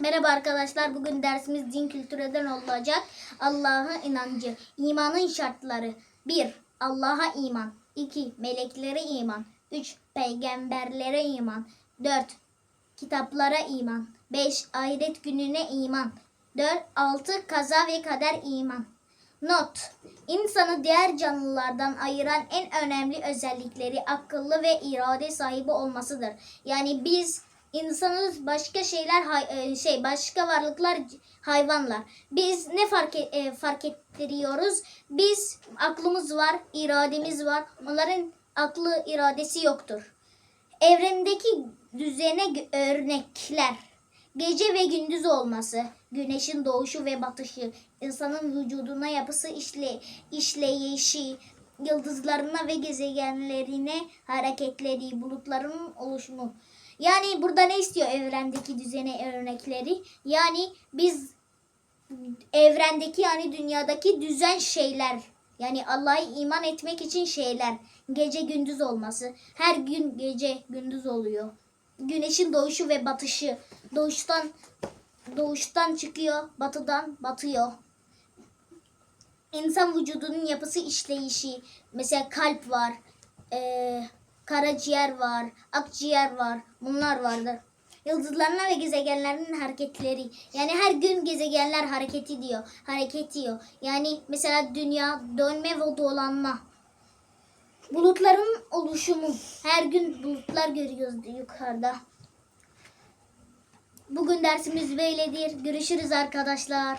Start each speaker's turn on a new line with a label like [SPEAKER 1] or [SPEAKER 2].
[SPEAKER 1] Merhaba arkadaşlar. Bugün dersimiz din kültüreden olacak. Allah'a inancı. İmanın şartları. 1. Allah'a iman. 2. Meleklere iman. 3. Peygamberlere iman. 4. Kitaplara iman. 5. Ahiret gününe iman. 4. 6. Kaza ve kader iman. Not. İnsanı diğer canlılardan ayıran en önemli özellikleri akıllı ve irade sahibi olmasıdır. Yani biz insanız başka şeyler e, şey başka varlıklar hayvanlar. Biz ne fark e- e, fark ettiriyoruz? Biz aklımız var, irademiz var. Onların aklı iradesi yoktur. Evrendeki düzene örnekler. Gece ve gündüz olması, güneşin doğuşu ve batışı, insanın vücuduna yapısı, işle, işleyişi, yıldızlarına ve gezegenlerine hareketleri, bulutların oluşumu. Yani burada ne istiyor evrendeki düzene örnekleri? Yani biz evrendeki yani dünyadaki düzen şeyler yani Allah'a iman etmek için şeyler gece gündüz olması. Her gün gece gündüz oluyor. Güneşin doğuşu ve batışı. Doğuştan doğuştan çıkıyor batıdan batıyor. İnsan vücudunun yapısı işleyişi. Mesela kalp var eee, karaciğer var akciğer var bunlar vardır Yıldızlarına ve gezegenlerin hareketleri. Yani her gün gezegenler hareket ediyor. Hareket ediyor. Yani mesela dünya dönme ve dolanma. Bulutların oluşumu. Her gün bulutlar görüyoruz yukarıda. Bugün dersimiz böyledir. Görüşürüz arkadaşlar.